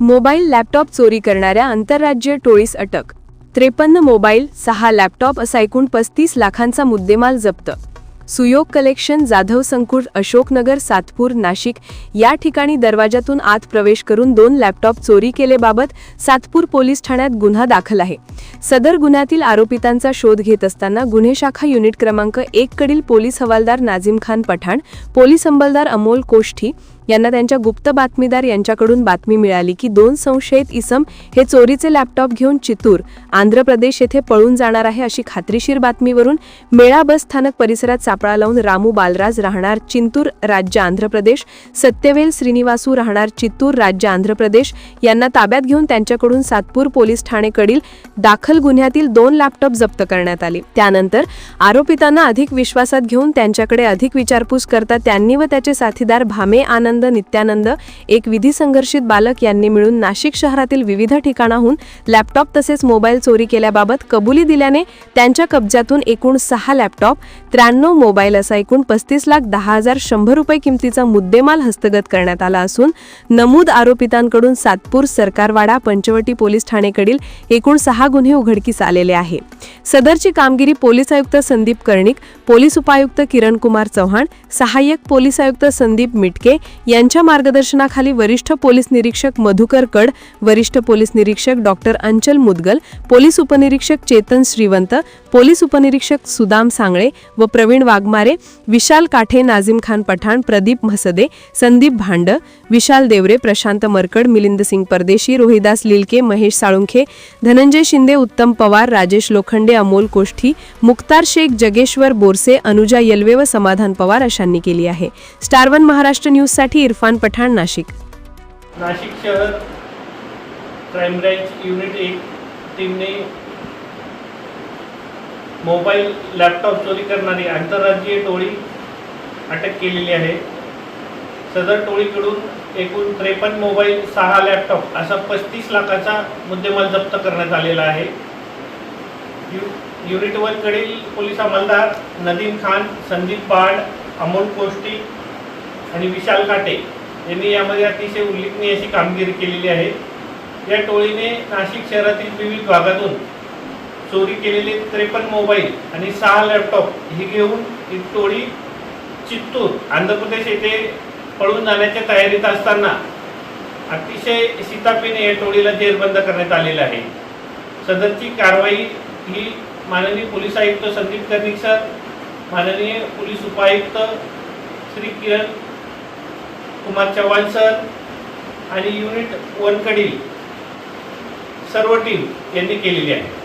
Mobile laptop चोरी करणाऱ्या आंतरराज्य टोळीस अटक. त्रेपन्न मोबाईल सहा लॅपटॉप असा एकूण पस्तीस लाखांचा मुद्देमाल जप्त. सुयोग कलेक्शन जाधव संकुल अशोकनगर सातपूर नाशिक या ठिकाणी दरवाजातून आत प्रवेश करून दोन लॅपटॉप चोरी केलेबाबत सातपूर पोलीस ठाण्यात गुन्हा दाखल आहे. सदर गुन्ह्यातील आरोपितांचा शोध घेत असताना गुन्हे शाखा युनिट क्रमांक एक कडील पोलीस हवालदार नाझिम खान पठाण पोलीस अंमलदार अमोल कोष्ठी यांना त्यांच्या गुप्त बातमीदार यांच्याकडून बातमी मिळाली की दोन संशयित इसम हे चोरीचे लॅपटॉप घेऊन चितूर आंध्र प्रदेश येथे पळून जाणार आहे अशी खात्रीशीर बातमीवरून मेळा बस स्थानक परिसरात सापळा लावून रामू बालराज राहणार चिंतूर राज्य आंध्र प्रदेश. सत्यवेल श्रीनिवासू राहणार चित्तूर राज्य आंध्र प्रदेश. यांना ताब्यात घेऊन त्यांच्याकडून सातपूर पोलीस ठाणेकडील दाखल गुन्ह्यातील दोन लॅपटॉप जप्त करण्यात आले. त्यानंतर आरोपितांना अधिक विश्वासात घेऊन त्यांच्याकडे अधिक विचारपूस करता त्यांनी व त्याचे साथीदार भामे आनंद नित्यानंद एक विधी संघर्षित बालक यांनी मिळून नाशिक शहरातील विविध ठिकाणाहून लॅपटॉप तसेच मोबाईल चोरी केल्याबाबत कबुली दिल्याने त्यांच्या कब्जातून एकूण सहा लॅपटॉप त्र्याण्णव मोबाईल असा एकूण पस्तीस लाख दहा हजार शंभर रुपये किमतीचा मुद्देमाल हस्तगत करण्यात आला असून नमूद आरोपितांकडून सातपूर सरकारवाडा पंचवटी पोलीस ठाणेकडील एकूण सहा गुन्हे उघडकीस आलेले आहे. सदरची कामगिरी पोलीस आयुक्त संदीप कर्णिक पोलीस उपायुक्त किरण कुमार चव्हाण सहाय्यक पोलीस आयुक्त संदीप मिटके यांच्या मार्गदर्शनाखाली वरिष्ठ पोलीस निरीक्षक मधुकर कड वरिष्ठ पोलीस निरीक्षक डॉक्टर अंचल मुदगल पोलीस उपनिरीक्षक चेतन श्रीवंत पोलीस उपनिरीक्षक सुदाम सांगळे व प्रवीण वाघमारे विशाल काठे नाझिम खान पठाण प्रदीप म्हसदे संदीप भांड विशाल देवरे प्रशांत मरकड मिलिंद सिंग परदेशी रोहिदास लिलके महेश साळुंखे धनंजय शिंदे उत्तम पवार राजेश लोखंडे अमोल कोष्ठी मुक्तार शेख जगेश्वर बोरसे अनुजा यल्वे व समाधान पवार अशांनी केली आहे. स्टार वन महाराष्ट्र न्यूजसाठी इरफान पठाण नाशिक. नाशिक शहर क्राईम ब्रँच युनिट एक टीमने मोबाईल लॅपटॉप चोरी करणारी आंतरराज्यीय टोळी अटक केलेली आहे. सदर टोळीकडून एकूण त्रेपन्न मोबाईल सहा लॅपटॉप असा पस्तीस लाखाचा मुद्देमाल जप्त करण्यात आलेला आहे. यु युनिट वनकडील पोलीस अंमलदार नदीम खान संदीप बाड अमोल कोष्टी आणि विशाल काटे यांनी यामध्ये अतिशय उल्लेखनीय अशी कामगिरी केलेली आहे. या टोळीने नाशिक शहरातील विविध भागातून चोरी केलेले त्रेपन्न मोबाईल आणि सहा लॅपटॉप हे घेऊन ही टोळी चित्तूर आंध्र प्रदेश येथे पळून जाण्याच्या तयारीत असताना अतिशय सीतापीने या टोळीला जेरबंद करण्यात आलेला आहे. सदरची कारवाई ही माननीय पोलीस आयुक्त संदीप कर्णिक सर माननीय पोलीस उपायुक्त श्री किरण कुमार चव्हाण सर आणि युनिट वनकडील सर्व टीम यांनी केलेली आहे.